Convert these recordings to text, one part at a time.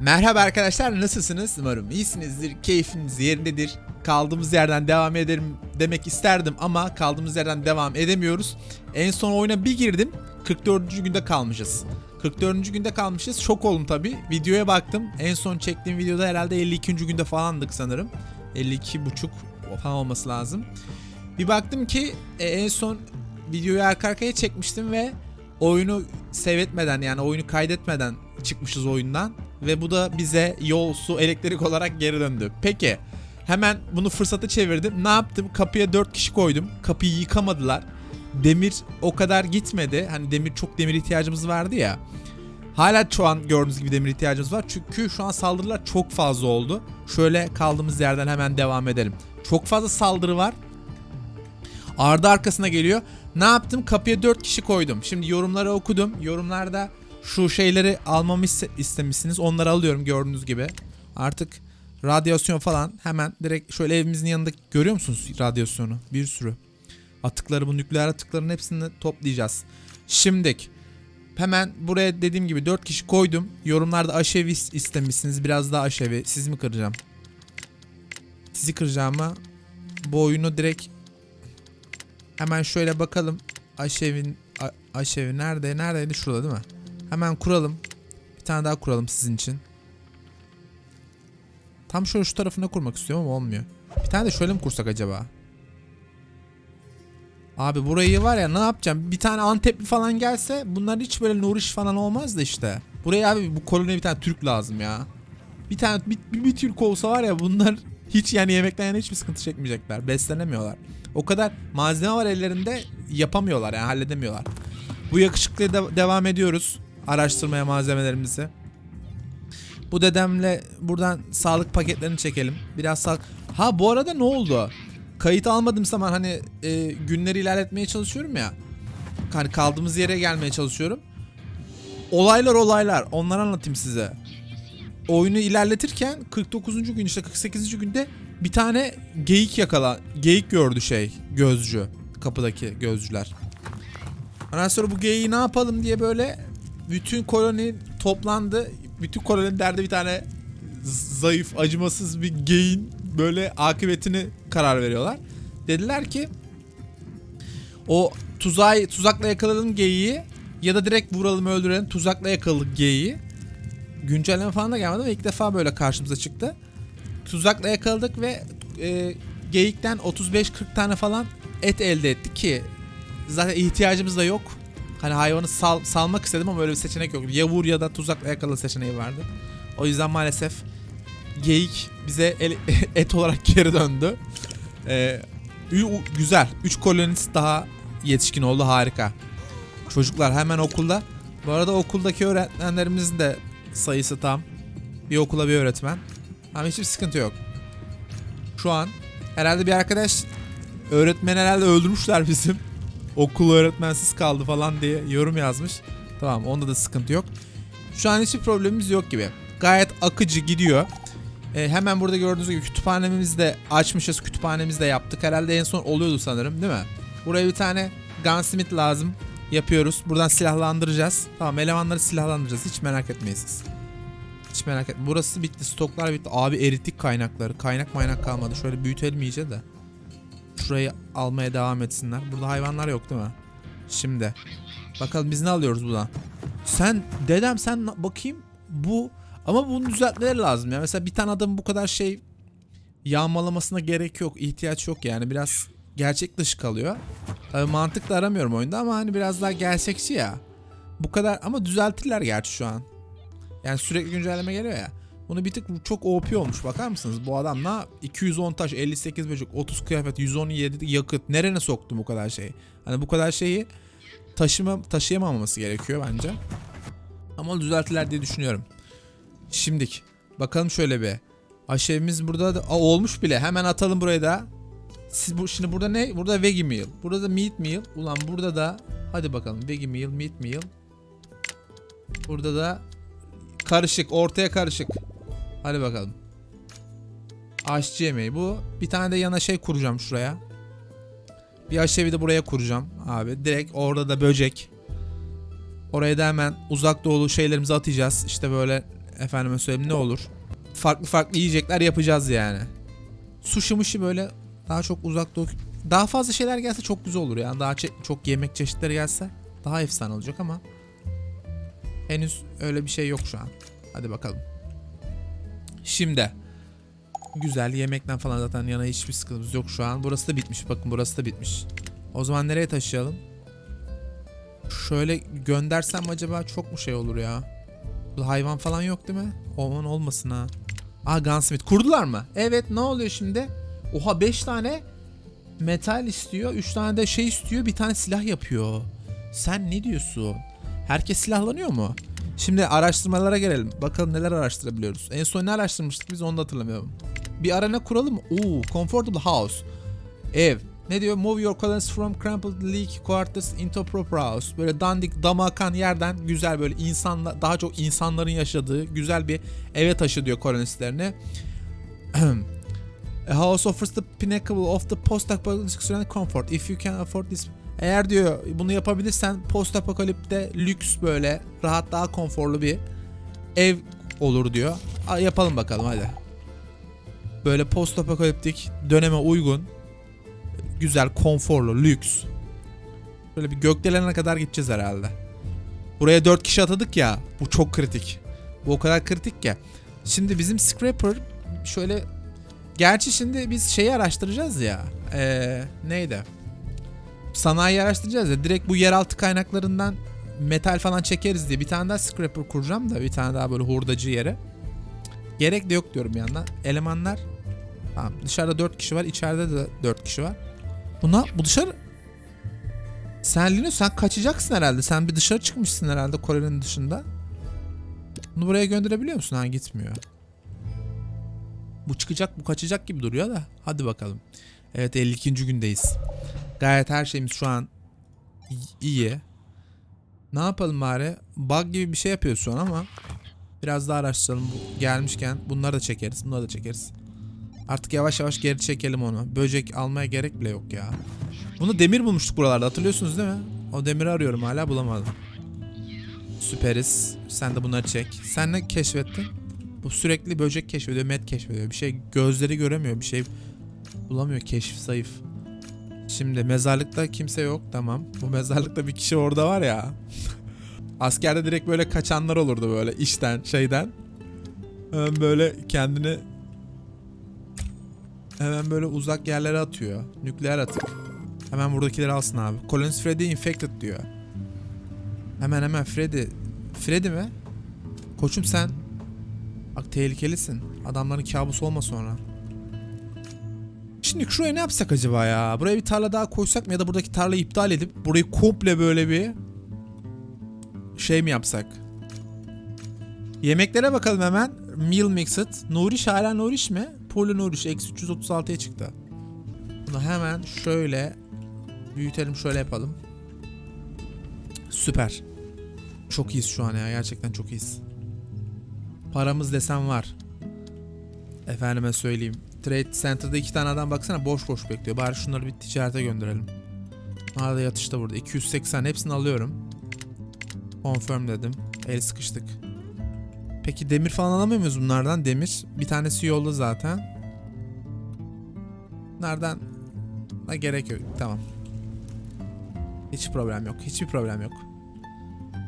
Merhaba arkadaşlar nasılsınız? Umarım iyisinizdir, keyfiniz yerindedir. Kaldığımız yerden devam ederim demek isterdim ama kaldığımız yerden devam edemiyoruz. En son oyuna bir girdim 44. günde kalmışız. 44. günde kalmışız. Şok oldum tabi. Videoya baktım. En son çektiğim videoda herhalde 52. günde falandık sanırım. 52 buçuk falan olması lazım. Bir baktım ki e, en son videoyu arka arkaya çekmiştim ve oyunu seyretmeden yani oyunu kaydetmeden çıkmışız oyundan ve bu da bize yol, su, elektrik olarak geri döndü. Peki hemen bunu fırsata çevirdim. Ne yaptım? Kapıya 4 kişi koydum. Kapıyı yıkamadılar. Demir o kadar gitmedi. Hani demir çok demir ihtiyacımız vardı ya. Hala şu an gördüğünüz gibi demir ihtiyacımız var. Çünkü şu an saldırılar çok fazla oldu. Şöyle kaldığımız yerden hemen devam edelim. Çok fazla saldırı var. Ardı arkasına geliyor. Ne yaptım? Kapıya 4 kişi koydum. Şimdi yorumları okudum. Yorumlarda şu şeyleri almamı iste- istemişsiniz. Onları alıyorum gördüğünüz gibi. Artık radyasyon falan hemen direkt şöyle evimizin yanında görüyor musunuz radyasyonu? Bir sürü. Atıkları bu nükleer atıkların hepsini toplayacağız. Şimdik hemen buraya dediğim gibi 4 kişi koydum. Yorumlarda aşevi is- istemişsiniz. Biraz daha aşevi. Siz mi kıracağım? Sizi kıracağıma bu oyunu direkt Hemen şöyle bakalım. Aşevin Aşevi nerede? Neredeydi? Şurada değil mi? Hemen kuralım. Bir tane daha kuralım sizin için. Tam şöyle şu tarafına kurmak istiyorum ama olmuyor. Bir tane de şöyle mi kursak acaba? Abi burayı var ya ne yapacağım? Bir tane Antepli falan gelse bunlar hiç böyle Nuriş falan olmaz da işte. Buraya abi bu koloniye bir tane Türk lazım ya. Bir tane bir, bir, bir Türk olsa var ya bunlar hiç yani yemekten yana hiçbir sıkıntı çekmeyecekler. Beslenemiyorlar. O kadar malzeme var ellerinde yapamıyorlar yani halledemiyorlar. Bu yakışıklıya de- devam ediyoruz. Araştırmaya malzemelerimizi. Bu dedemle buradan sağlık paketlerini çekelim. Biraz sağlık. Ha bu arada ne oldu? Kayıt almadığım zaman hani e, günleri ilerletmeye çalışıyorum ya. Hani kaldığımız yere gelmeye çalışıyorum. Olaylar olaylar. Onları anlatayım size. Oyunu ilerletirken 49. gün işte 48. günde bir tane geyik yakala geyik gördü şey gözcü kapıdaki gözcüler. Ondan sonra bu geyiği ne yapalım diye böyle bütün koloni toplandı. Bütün koloninin derdi bir tane zayıf acımasız bir geyin böyle akıbetini karar veriyorlar. Dediler ki o tuzağı tuzakla yakaladığım geyiği ya da direkt vuralım öldürelim tuzakla yakaladık geyiği. Güncelleme falan da gelmedi ama ilk defa böyle karşımıza çıktı. Tuzakla yakaladık ve e, geyikten 35-40 tane falan et elde ettik ki zaten ihtiyacımız da yok. Hani hayvanı sal, salmak istedim ama öyle bir seçenek yok. Ya vur ya da tuzakla yakala seçeneği vardı. O yüzden maalesef geyik bize el- et olarak geri döndü. Ee, güzel. 3 kolonist daha yetişkin oldu harika. Çocuklar hemen okulda. Bu arada okuldaki öğretmenlerimizin de sayısı tam. Bir okula bir öğretmen. Ama hiçbir sıkıntı yok. Şu an herhalde bir arkadaş öğretmen herhalde öldürmüşler bizim. Okul öğretmensiz kaldı falan diye yorum yazmış. Tamam onda da sıkıntı yok. Şu an hiçbir problemimiz yok gibi. Gayet akıcı gidiyor. Ee, hemen burada gördüğünüz gibi kütüphanemizi de açmışız. Kütüphanemizi de yaptık. Herhalde en son oluyordu sanırım değil mi? Buraya bir tane gunsmith lazım. Yapıyoruz. Buradan silahlandıracağız. Tamam elemanları silahlandıracağız. Hiç merak etmeyin. Hiç merak etme. Burası bitti. Stoklar bitti. Abi erittik kaynakları. Kaynak maynak kalmadı. Şöyle büyütelim iyice de. Şurayı almaya devam etsinler. Burada hayvanlar yok değil mi? Şimdi. Bakalım biz ne alıyoruz buradan? Sen dedem sen bakayım bu ama bunu düzeltmeleri lazım ya. Mesela bir tane adamın bu kadar şey yağmalamasına gerek yok. ihtiyaç yok yani. Biraz gerçek dışı kalıyor. Tabii mantık aramıyorum oyunda ama hani biraz daha gerçekçi ya. Bu kadar ama düzeltirler gerçi şu an. Yani sürekli güncelleme geliyor ya. Bunu bir tık çok OP olmuş bakar mısınız? Bu adam ne 210 taş, 58 böcek, 30 kıyafet, 117 yakıt. Nerene soktu bu kadar şeyi? Hani bu kadar şeyi taşıma taşıyamaması gerekiyor bence. Ama düzeltiler diye düşünüyorum. Şimdik bakalım şöyle bir. Aşevimiz burada da Aa, olmuş bile. Hemen atalım buraya da. Siz bu şimdi burada ne? Burada veggie meal. Burada da meat meal. Ulan burada da hadi bakalım veggie meal, meat meal. Burada da karışık, ortaya karışık. Hadi bakalım. Aşçı yemeği bu. Bir tane de yana şey kuracağım şuraya. Bir aşevi de buraya kuracağım abi. Direkt orada da böcek. Oraya da hemen uzak doğulu şeylerimizi atacağız. İşte böyle efendime söyleyeyim ne olur. Farklı farklı yiyecekler yapacağız yani. Sushi muşi böyle daha çok uzak doğu. Daha fazla şeyler gelse çok güzel olur yani. Daha çok yemek çeşitleri gelse daha efsane olacak ama henüz öyle bir şey yok şu an. Hadi bakalım. Şimdi güzel yemekten falan zaten yana hiçbir sıkıntımız yok şu an. Burası da bitmiş. Bakın burası da bitmiş. O zaman nereye taşıyalım? Şöyle göndersem acaba çok mu şey olur ya? Hayvan falan yok değil mi? Oman olmasın ha. Aa Gunsmith. Kurdular mı? Evet ne oluyor şimdi? Oha 5 tane metal istiyor. 3 tane de şey istiyor. Bir tane silah yapıyor. Sen ne diyorsun? Herkes silahlanıyor mu? Şimdi araştırmalara gelelim. Bakalım neler araştırabiliyoruz. En son ne araştırmıştık biz onu da hatırlamıyorum. Bir arena kuralım mı? Oo, comfortable house. Ev. Ne diyor? Move your colonies from crumpled leak quarters into proper house. Böyle dandik dama akan yerden güzel böyle insanla daha çok insanların yaşadığı güzel bir eve taşı diyor kolonistlerini. A house offers the pinnacle of the post-apocalyptic comfort. If you can afford this eğer diyor bunu yapabilirsen post apokalipte lüks böyle rahat daha konforlu bir ev olur diyor. A, yapalım bakalım hadi. Böyle post apokaliptik döneme uygun güzel konforlu lüks. Böyle bir gökdelene kadar gideceğiz herhalde. Buraya 4 kişi atadık ya. Bu çok kritik. Bu o kadar kritik ki. Şimdi bizim scrapper şöyle Gerçi şimdi biz şeyi araştıracağız ya. Ee, neydi? Sanayi araştıracağız ya. Direkt bu yeraltı kaynaklarından metal falan çekeriz diye bir tane daha scrapper kuracağım da bir tane daha böyle hurdacı yere. Gerek de yok diyorum bir yandan. Elemanlar Tamam dışarıda 4 kişi var içeride de 4 kişi var. Buna bu dışarı Sen Linus sen kaçacaksın herhalde. Sen bir dışarı çıkmışsın herhalde Kore'nin dışında. Bunu buraya gönderebiliyor musun? Ha gitmiyor. Bu çıkacak bu kaçacak gibi duruyor da. Hadi bakalım. Evet 52. gündeyiz. Gayet her şeyimiz şu an iyi. Ne yapalım bari? Bug gibi bir şey yapıyoruz şu an ama biraz daha araştıralım. Bu gelmişken bunları da çekeriz. Bunları da çekeriz. Artık yavaş yavaş geri çekelim onu. Böcek almaya gerek bile yok ya. Bunu demir bulmuştuk buralarda hatırlıyorsunuz değil mi? O demiri arıyorum hala bulamadım. Süperiz. Sen de bunları çek. Sen ne keşfettin? Bu sürekli böcek keşfediyor, met keşfediyor. Bir şey gözleri göremiyor, bir şey bulamıyor. Keşif zayıf. Şimdi mezarlıkta kimse yok tamam. Bu mezarlıkta bir kişi orada var ya. Askerde direkt böyle kaçanlar olurdu böyle işten şeyden. Hemen böyle kendini hemen böyle uzak yerlere atıyor. Nükleer atık. Hemen buradakileri alsın abi. Collins Freddy infected diyor. Hemen hemen Freddy. Freddy mi? Koçum sen Bak tehlikelisin. Adamların kabusu olma sonra. Şimdi şuraya ne yapsak acaba ya? Buraya bir tarla daha koysak mı ya da buradaki tarlayı iptal edip burayı komple böyle bir şey mi yapsak? Yemeklere bakalım hemen. Meal Mixed. Nuriş hala Nuriş mi? Polo Nuriş. Eksi 336'ya çıktı. Bunu hemen şöyle büyütelim şöyle yapalım. Süper. Çok iyiyiz şu an ya. Gerçekten çok iyiyiz. Paramız desem var. Efendime söyleyeyim. Trade Center'da iki tane adam baksana boş boş bekliyor. Bari şunları bir ticarete gönderelim. Da yatışta burada. 280 hepsini alıyorum. Confirm dedim. El sıkıştık. Peki demir falan alamıyor muyuz bunlardan? Demir. Bir tanesi yolda zaten. Nereden? Da gerek yok. Tamam. Hiç problem yok. Hiçbir problem yok.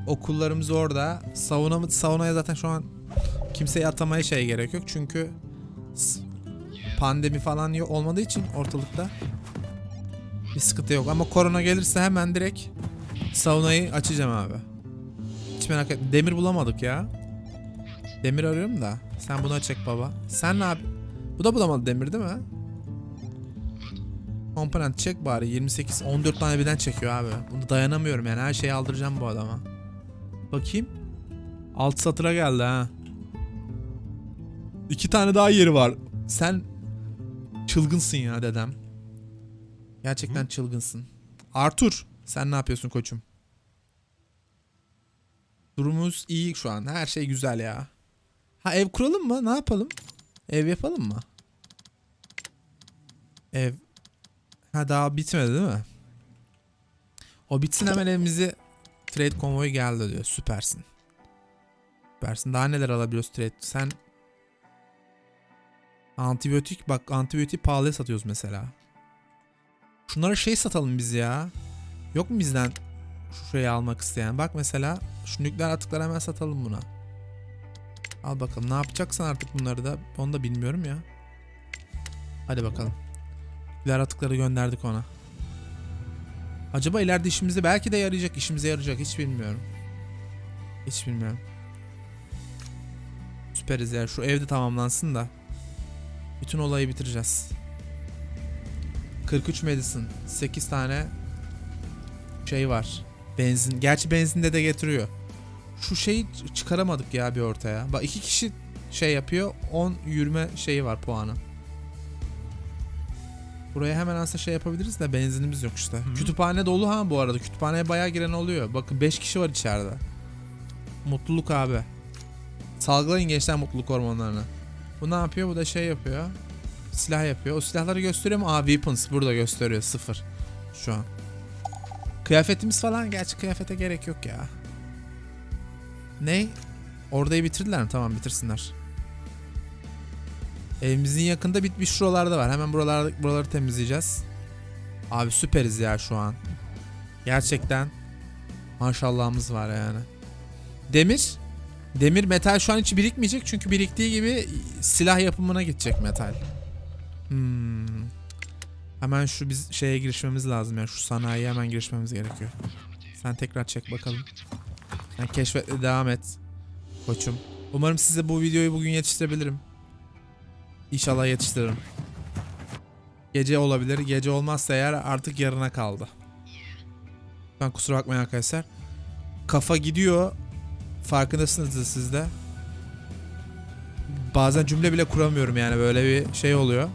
Okullarımız orada. Saunamız, saunaya zaten şu an kimseye atamaya şey gerek yok. Çünkü pandemi falan yok olmadığı için ortalıkta bir sıkıntı yok. Ama korona gelirse hemen direkt saunayı açacağım abi. Hiç merak etme. Demir bulamadık ya. Demir arıyorum da. Sen bunu çek baba. Sen ne abi? Bu da bulamadı demir değil mi? Komponent çek bari 28 14 tane birden çekiyor abi. Bunu dayanamıyorum yani her şeyi aldıracağım bu adama. Bakayım. Alt satıra geldi ha. İki tane daha yeri var. Sen çılgınsın ya dedem. Gerçekten çılgınsın. Artur sen ne yapıyorsun koçum? Durumumuz iyi şu an. Her şey güzel ya. Ha ev kuralım mı? Ne yapalım? Ev yapalım mı? Ev. Ha daha bitmedi değil mi? O bitsin hemen evimizi trade konvoyu geldi diyor. Süpersin. süpersin. Daha neler alabiliyoruz trade? Sen antibiyotik bak antibiyotik pahalıya satıyoruz mesela. Şunlara şey satalım biz ya. Yok mu bizden şu şeyi almak isteyen? Bak mesela şu nükleer atıkları hemen satalım buna. Al bakalım ne yapacaksan artık bunları da onu da bilmiyorum ya. Hadi bakalım. Nükleer atıkları gönderdik ona. Acaba ileride işimize belki de yarayacak, işimize yarayacak hiç bilmiyorum. Hiç bilmiyorum. Süperiz ya. Şu evde tamamlansın da. Bütün olayı bitireceğiz. 43 medicine. 8 tane şey var. Benzin. Gerçi benzinde de getiriyor. Şu şeyi çıkaramadık ya bir ortaya. Bak iki kişi şey yapıyor. 10 yürüme şeyi var puanı. Buraya hemen aslında şey yapabiliriz de benzinimiz yok işte. Kütüphane dolu ha bu arada. Kütüphaneye bayağı giren oluyor. Bakın 5 kişi var içeride. Mutluluk abi. Salgılayın gençler mutluluk hormonlarını. Bu ne yapıyor? Bu da şey yapıyor. Silah yapıyor. O silahları gösteriyor mu? Aa weapons burada gösteriyor. Sıfır. Şu an. Kıyafetimiz falan. Gerçi kıyafete gerek yok ya. Ne? Orayı bitirdiler mi? Tamam bitirsinler. Evimizin yakında bitmiş şuralarda var. Hemen buralarda, buraları temizleyeceğiz. Abi süperiz ya şu an. Gerçekten maşallahımız var yani. Demir. Demir metal şu an hiç birikmeyecek çünkü biriktiği gibi silah yapımına gidecek metal. Hmm. Hemen şu biz şeye girişmemiz lazım yani şu sanayiye hemen girişmemiz gerekiyor. Sen tekrar çek bakalım. Sen keşfetle devam et. Koçum. Umarım size bu videoyu bugün yetiştirebilirim. İnşallah yetiştiririm. Gece olabilir. Gece olmazsa eğer artık yarına kaldı. Ben kusura bakmayın arkadaşlar. Kafa gidiyor. Farkındasınızdır siz de. Bazen cümle bile kuramıyorum yani böyle bir şey oluyor.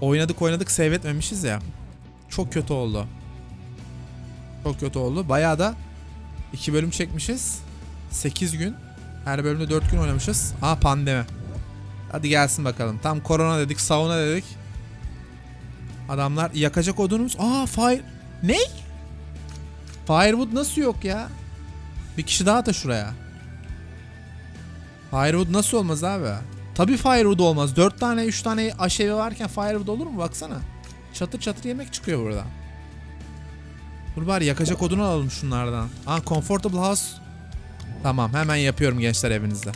Oynadık oynadık save ya. Çok kötü oldu. Çok kötü oldu. Bayağı da iki bölüm çekmişiz. 8 gün. Her bölümde 4 gün oynamışız. Aa pandemi. Hadi gelsin bakalım. Tam korona dedik, sauna dedik. Adamlar yakacak odunumuz. Aa fire. Ne? Firewood nasıl yok ya? Bir kişi daha da şuraya. Firewood nasıl olmaz abi? Tabii Firewood olmaz. 4 tane 3 tane aşevi varken Firewood olur mu? Baksana. Çatır çatır yemek çıkıyor buradan. Dur bari yakacak odunu alalım şunlardan. Aa Comfortable House. Tamam hemen yapıyorum gençler evinizde.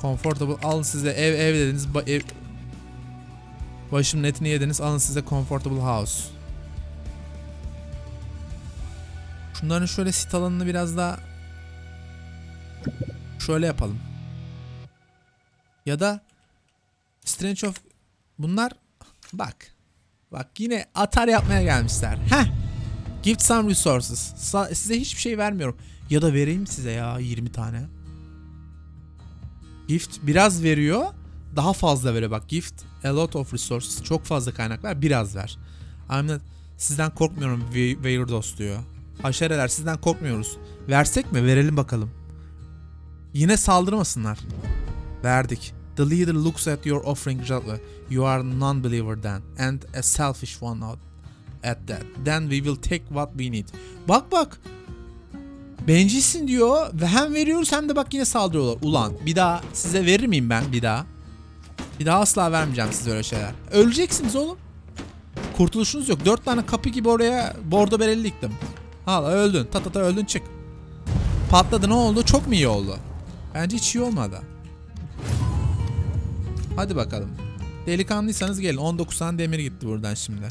Comfortable alın size ev ev dediniz. Ba- ev... Başımın etini yediniz alın size Comfortable House. Şunların şöyle sit alanını biraz daha şöyle yapalım. Ya da Strange of bunlar bak. Bak yine atar yapmaya gelmişler. Heh. Give some resources. Sa- size hiçbir şey vermiyorum. Ya da vereyim size ya 20 tane. Gift biraz veriyor. Daha fazla veriyor bak. Gift a lot of resources. Çok fazla kaynak ver. Biraz ver. I'm not- sizden korkmuyorum Weirdos diyor. Haşereler sizden korkmuyoruz. Versek mi? Verelim bakalım. Yine saldırmasınlar. Verdik. The leader looks at your offering gently. You are non-believer then. And a selfish one at that. Then we will take what we need. Bak bak. Bencilsin diyor ve hem veriyoruz hem de bak yine saldırıyorlar. Ulan bir daha size verir miyim ben bir daha? Bir daha asla vermeyeceğim size öyle şeyler. Öleceksiniz oğlum. Kurtuluşunuz yok. Dört tane kapı gibi oraya bordo bereli diktim. Al öldün. Ta ta ta öldün çık. Patladı ne oldu? Çok mu iyi oldu? Bence hiç iyi olmadı. Hadi bakalım. Delikanlıysanız gelin. 19 tane demir gitti buradan şimdi.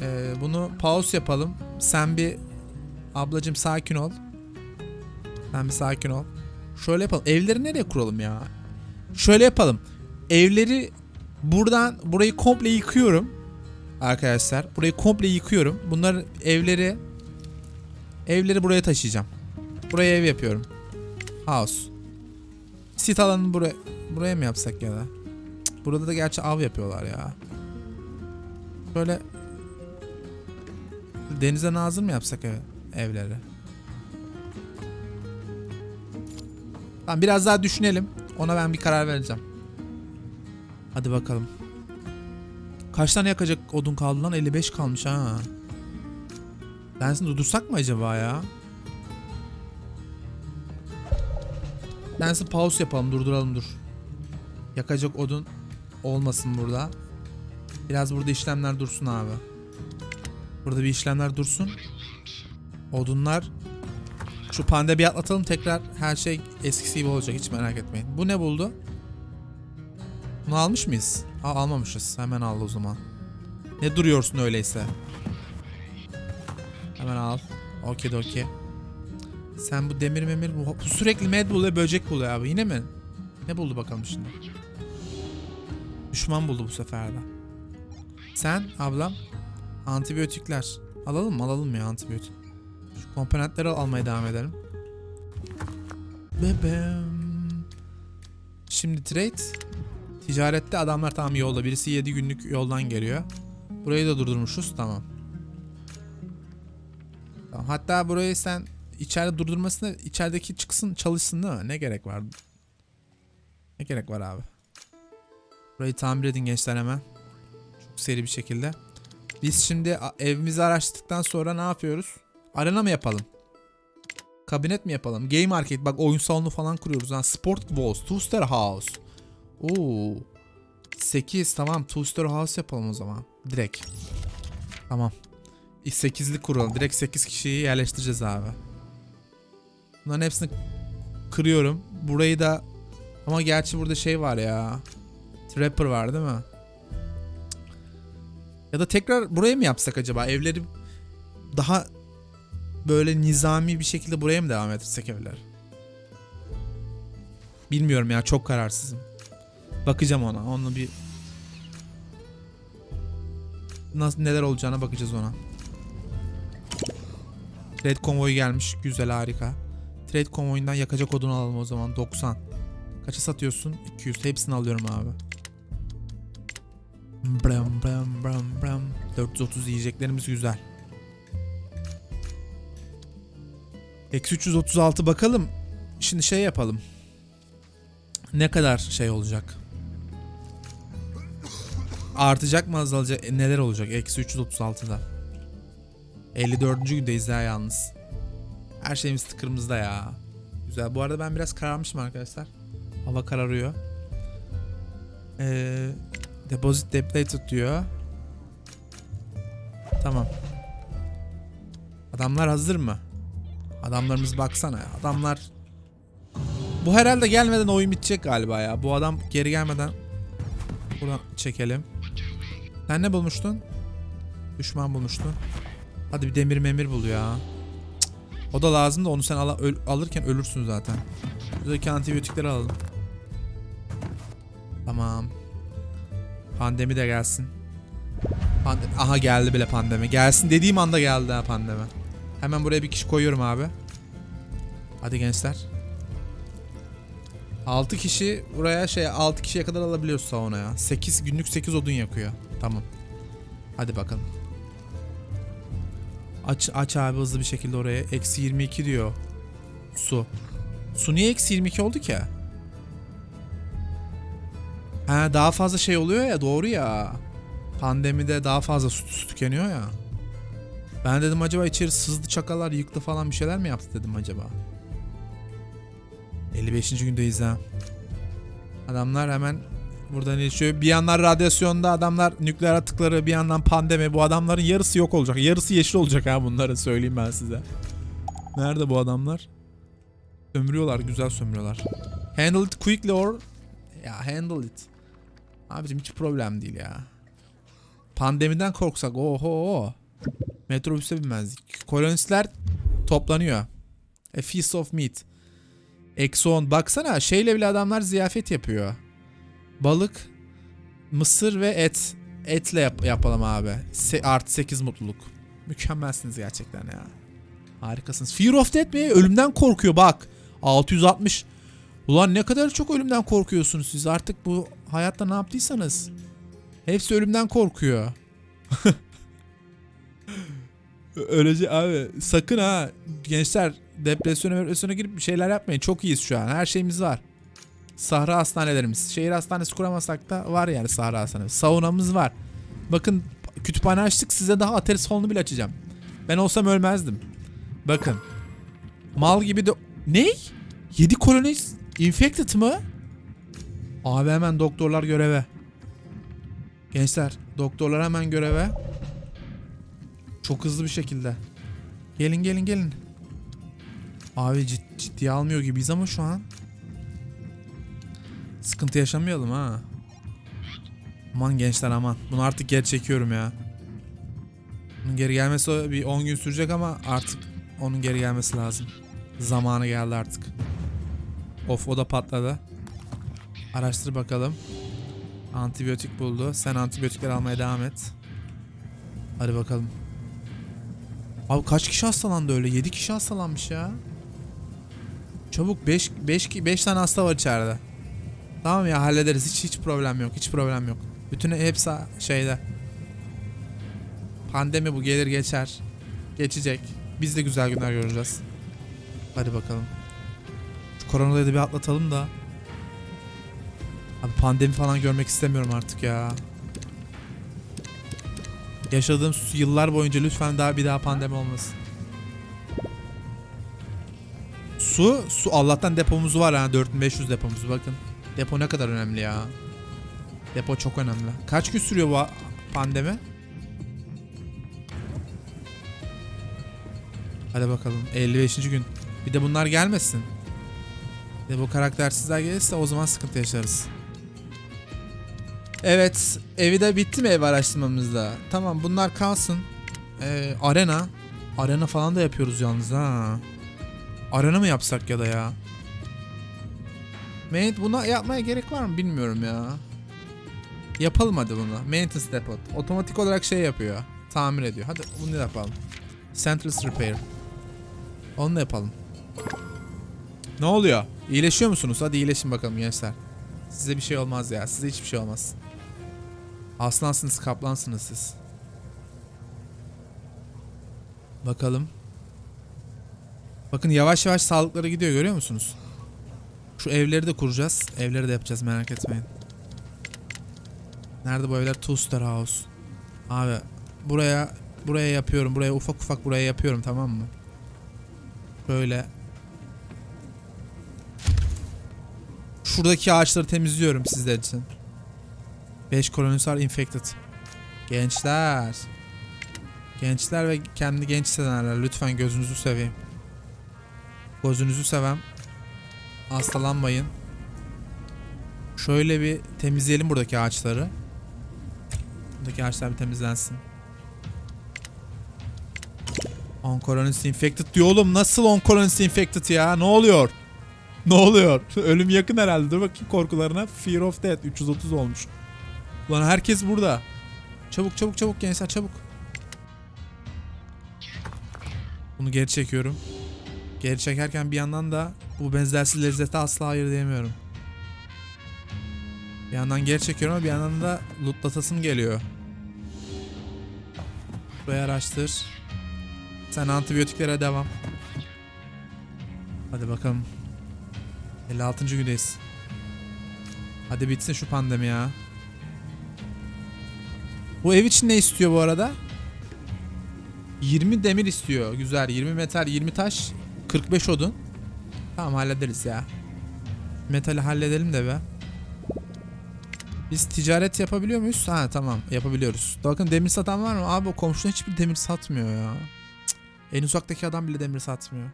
Ee, bunu pause yapalım. Sen bir ablacım sakin ol. Sen bir sakin ol. Şöyle yapalım. Evleri nereye kuralım ya? Şöyle yapalım. Evleri buradan burayı komple yıkıyorum. Arkadaşlar burayı komple yıkıyorum. Bunlar evleri evleri buraya taşıyacağım. Buraya ev yapıyorum. House. Sit alanını buraya buraya mı yapsak ya da? Burada da gerçi av yapıyorlar ya. Böyle denize nazır mı yapsak ev, evleri? Tamam biraz daha düşünelim. Ona ben bir karar vereceğim. Hadi bakalım. Kaç tane yakacak odun kaldı lan? 55 kalmış ha. Benzin durdursak mı acaba ya? Ben size pause yapalım durduralım dur. Yakacak odun olmasın burada. Biraz burada işlemler dursun abi. Burada bir işlemler dursun. Odunlar şu pandemi atlatalım tekrar her şey eskisi gibi olacak hiç merak etmeyin. Bu ne buldu? Bunu almış mıyız? Aa, almamışız. Hemen al o zaman. Ne duruyorsun öyleyse? Hemen al. Okey okey. Sen bu demir memir bu, bu sürekli med buluyor böcek buluyor abi yine mi? Ne buldu bakalım şimdi? Düşman buldu bu sefer de. Sen ablam antibiyotikler. Alalım mı? Alalım ya antibiyotik. Şu komponentleri almaya devam edelim. Bebem. Şimdi trade. Ticarette adamlar tamam yolda. Birisi 7 günlük yoldan geliyor. Burayı da durdurmuşuz. Tamam. Tamam. Hatta burayı sen içeride durdurmasına içerideki çıksın çalışsın değil mi? Ne gerek var? Ne gerek var abi? Burayı tamir edin gençler hemen. Çok seri bir şekilde. Biz şimdi evimizi araştırdıktan sonra ne yapıyoruz? Arena mı yapalım? Kabinet mi yapalım? Game arcade bak oyun salonu falan kuruyoruz. Ha. Sport Walls, Two House. Oo. 8 tamam Two Star House yapalım o zaman. Direkt. Tamam. 8'li kuralım. Direkt 8 kişiyi yerleştireceğiz abi. Bunların hepsini kırıyorum. Burayı da ama gerçi burada şey var ya. Trapper var değil mi? Ya da tekrar buraya mı yapsak acaba? Evleri daha böyle nizami bir şekilde buraya mı devam ettirsek evler? Bilmiyorum ya çok kararsızım. Bakacağım ona. Onu bir nasıl neler olacağına bakacağız ona. Trade konvoyu gelmiş. Güzel harika. Trade konvoyundan yakacak odunu alalım o zaman. 90. Kaça satıyorsun? 200. Hepsini alıyorum abi. Bram bram bram bram. 430 yiyeceklerimiz güzel. Eksi 336 bakalım. Şimdi şey yapalım. Ne kadar şey olacak? Artacak mı azalacak? E, neler olacak? Eksi 336'da. 54. gündeyiz ya yalnız. Her şeyimiz tıkırımızda ya. Güzel. Bu arada ben biraz kararmışım arkadaşlar. Hava kararıyor. Ee, deposit depleted diyor. Tamam. Adamlar hazır mı? Adamlarımız baksana ya. Adamlar bu herhalde gelmeden oyun bitecek galiba ya. Bu adam geri gelmeden buradan çekelim. Sen ne bulmuştun? Düşman bulmuştun. Hadi bir demir memir bul ya. Cık. O da lazım da onu sen öl- alırken ölürsün zaten. Buradaki antibiyotikleri alalım. Tamam. Pandemi de gelsin. Pande- Aha geldi bile pandemi. Gelsin dediğim anda geldi ha pandemi. Hemen buraya bir kişi koyuyorum abi. Hadi gençler. 6 kişi buraya şey 6 kişiye kadar alabiliyoruz sauna ya. 8 günlük 8 odun yakıyor. Tamam. Hadi bakalım. Aç aç abi hızlı bir şekilde oraya. Eksi 22 diyor. Su. Su niye eksi 22 oldu ki? Ha daha fazla şey oluyor ya doğru ya. Pandemide daha fazla su, su tükeniyor ya. Ben dedim acaba içeri sızdı çakalar yıktı falan bir şeyler mi yaptı dedim acaba. 55. gündeyiz ha. Adamlar hemen buradan yaşıyor. Bir yandan radyasyonda adamlar nükleer atıkları bir yandan pandemi. Bu adamların yarısı yok olacak. Yarısı yeşil olacak ha bunların söyleyeyim ben size. Nerede bu adamlar? Sömürüyorlar güzel sömürüyorlar. Handle it quickly or... Ya handle it. Abicim hiç problem değil ya. Pandemiden korksak oho. Metrobüse binmezdik. Kolonistler toplanıyor. A feast of meat. Exxon baksana şeyle bile adamlar ziyafet yapıyor. Balık, mısır ve et. Etle yap- yapalım abi. Se- artı 8 mutluluk. Mükemmelsiniz gerçekten ya. Harikasınız. Fear of Death mi? Ölümden korkuyor bak. 660. Ulan ne kadar çok ölümden korkuyorsunuz siz. Artık bu hayatta ne yaptıysanız. Hepsi ölümden korkuyor. Öylece abi sakın ha gençler depresyona depresyona girip bir şeyler yapmayın. Çok iyiyiz şu an. Her şeyimiz var. Sahra hastanelerimiz. Şehir hastanesi kuramasak da var yani Sahra hastanesi. Saunamız var. Bakın kütüphane açtık size daha atari salonu bile açacağım. Ben olsam ölmezdim. Bakın. Mal gibi de... Ne? 7 kolonist Infected mı? Abi hemen doktorlar göreve. Gençler doktorlar hemen göreve. Çok hızlı bir şekilde. Gelin gelin gelin. Abi cid- ciddiye almıyor gibiyiz ama şu an. Sıkıntı yaşamayalım ha. Aman gençler aman. Bunu artık geri çekiyorum ya. Bunun geri gelmesi bir 10 gün sürecek ama artık onun geri gelmesi lazım. Zamanı geldi artık. Of o da patladı. Araştır bakalım. Antibiyotik buldu. Sen antibiyotikler almaya devam et. Hadi bakalım. Abi kaç kişi hastalandı öyle? 7 kişi hastalanmış ya. Çabuk 5 5 5 tane hasta var içeride. Tamam ya hallederiz. Hiç hiç problem yok. Hiç problem yok. Bütün hepsi şeyde. Pandemi bu gelir geçer. Geçecek. Biz de güzel günler göreceğiz. Hadi bakalım. Şu koronayı da bir atlatalım da. Abi pandemi falan görmek istemiyorum artık ya. Yaşadığım yıllar boyunca lütfen daha bir daha pandemi olmasın. Su, su Allah'tan depomuz var ha 4500 depomuz bakın. Depo ne kadar önemli ya. Depo çok önemli. Kaç gün sürüyor bu pandemi? Hadi bakalım 55. gün. Bir de bunlar gelmesin. Bir de bu karaktersizler gelirse o zaman sıkıntı yaşarız. Evet, evi de bitti mi ev araştırmamızda? Tamam, bunlar kalsın. Ee, arena. Arena falan da yapıyoruz yalnız ha. Arena mı yapsak ya da ya? Main buna yapmaya gerek var mı bilmiyorum ya. Yapalım hadi bunu. Maintenance depot. Otomatik olarak şey yapıyor. Tamir ediyor. Hadi bunu yapalım. Central Repair. Onu da yapalım. Ne oluyor? İyileşiyor musunuz? Hadi iyileşin bakalım gençler. Size bir şey olmaz ya. Size hiçbir şey olmaz. Aslansınız, kaplansınız siz. Bakalım. Bakın yavaş yavaş sağlıkları gidiyor görüyor musunuz? Şu evleri de kuracağız. Evleri de yapacağız merak etmeyin. Nerede bu evler? Toaster House. Abi buraya buraya yapıyorum. Buraya ufak ufak buraya yapıyorum tamam mı? Böyle. Şuradaki ağaçları temizliyorum sizler için. 5 kolonist var infected. Gençler. Gençler ve kendi genç hissedenler lütfen gözünüzü seveyim. Gözünüzü sevem. Hastalanmayın. Şöyle bir temizleyelim buradaki ağaçları. Buradaki ağaçlar bir temizlensin. Oncolonist infected diyor oğlum. Nasıl oncolonist infected ya? Ne oluyor? Ne oluyor? Ölüm yakın herhalde. Dur bakayım korkularına. Fear of Death 330 olmuş. Ulan herkes burada. Çabuk çabuk çabuk gençler çabuk. Bunu geri çekiyorum. Geri çekerken bir yandan da bu benzersiz lezzete asla hayır diyemiyorum. Bir yandan geri çekiyorum ama bir yandan da lootlatasım geliyor. Burayı araştır. Sen antibiyotiklere devam. Hadi bakalım. 56. gündeyiz. Hadi bitsin şu pandemi ya. Bu ev için ne istiyor bu arada? 20 demir istiyor. Güzel. 20 metal, 20 taş, 45 odun. Tamam hallederiz ya. Metali halledelim de be. Biz ticaret yapabiliyor muyuz? Ha tamam yapabiliyoruz. Bakın demir satan var mı? Abi o komşuna hiçbir demir satmıyor ya. En uzaktaki adam bile demir satmıyor.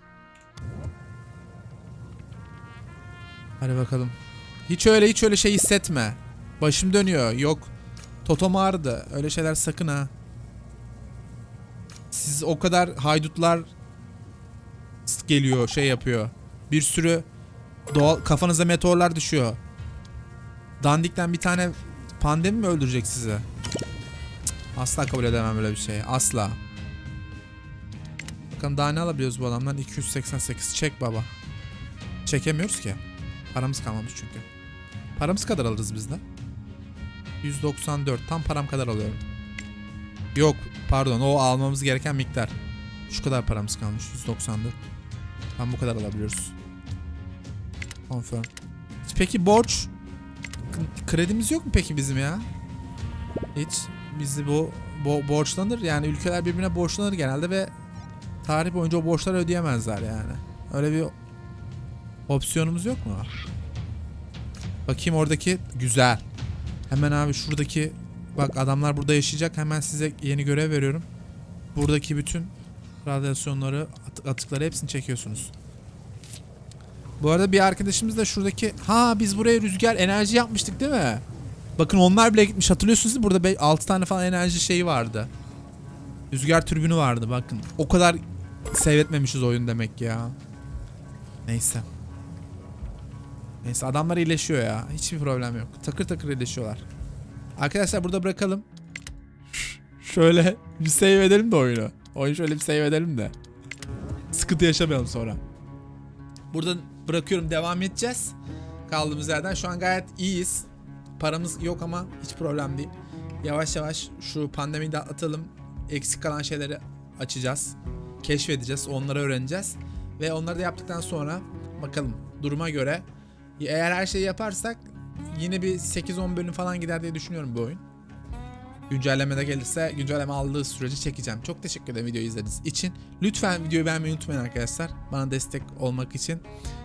Hadi bakalım. Hiç öyle hiç öyle şey hissetme. Başım dönüyor. Yok. Totom ağrıdı. Öyle şeyler sakın ha. Siz o kadar haydutlar geliyor şey yapıyor. Bir sürü doğal kafanıza meteorlar düşüyor. Dandikten bir tane pandemi mi öldürecek sizi? Asla kabul edemem böyle bir şey. Asla. Bakalım daha ne alabiliyoruz bu adamdan? 288. Çek baba. Çekemiyoruz ki. Paramız kalmamış çünkü. Paramız kadar alırız biz de. 194. Tam param kadar alıyorum. Yok pardon o almamız gereken miktar. Şu kadar paramız kalmış 194. Tam bu kadar alabiliyoruz. Confirm. Peki borç kredimiz yok mu peki bizim ya? Hiç bizi bu bo- borçlanır yani ülkeler birbirine borçlanır genelde ve tarih boyunca o borçları ödeyemezler yani. Öyle bir opsiyonumuz yok mu? Bakayım oradaki güzel. Hemen abi şuradaki bak adamlar burada yaşayacak. Hemen size yeni görev veriyorum. Buradaki bütün radyasyonları, at- atıkları hepsini çekiyorsunuz. Bu arada bir arkadaşımız da şuradaki ha biz buraya rüzgar enerji yapmıştık değil mi? Bakın onlar bile gitmiş hatırlıyorsunuz değil mi? Burada 6 tane falan enerji şeyi vardı. Rüzgar türbünü vardı bakın. O kadar seyretmemişiz oyun demek ya. Neyse. Neyse adamlar iyileşiyor ya. Hiçbir problem yok. Takır takır iyileşiyorlar. Arkadaşlar burada bırakalım. Şöyle bir save edelim de oyunu. Oyunu şöyle bir save edelim de. Sıkıntı yaşamayalım sonra. Burada bırakıyorum devam edeceğiz. Kaldığımız yerden şu an gayet iyiyiz. Paramız yok ama hiç problem değil. Yavaş yavaş şu pandemiyi de atlatalım. Eksik kalan şeyleri açacağız. Keşfedeceğiz. Onları öğreneceğiz. Ve onları da yaptıktan sonra bakalım duruma göre eğer her şeyi yaparsak yine bir 8-10 bölüm falan gider diye düşünüyorum bu oyun. Güncelleme de gelirse güncelleme aldığı sürece çekeceğim. Çok teşekkür ederim videoyu izlediğiniz için. Lütfen videoyu beğenmeyi unutmayın arkadaşlar. Bana destek olmak için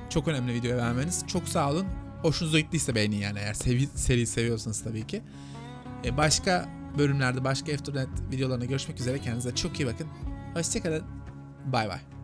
çok önemli videoyu beğenmeniz. Çok sağ olun. Hoşunuza gittiyse beğenin yani eğer sevi seri seviyorsanız tabii ki. Ee, başka bölümlerde başka Afternet videolarına görüşmek üzere. Kendinize çok iyi bakın. Hoşçakalın. Bay bay.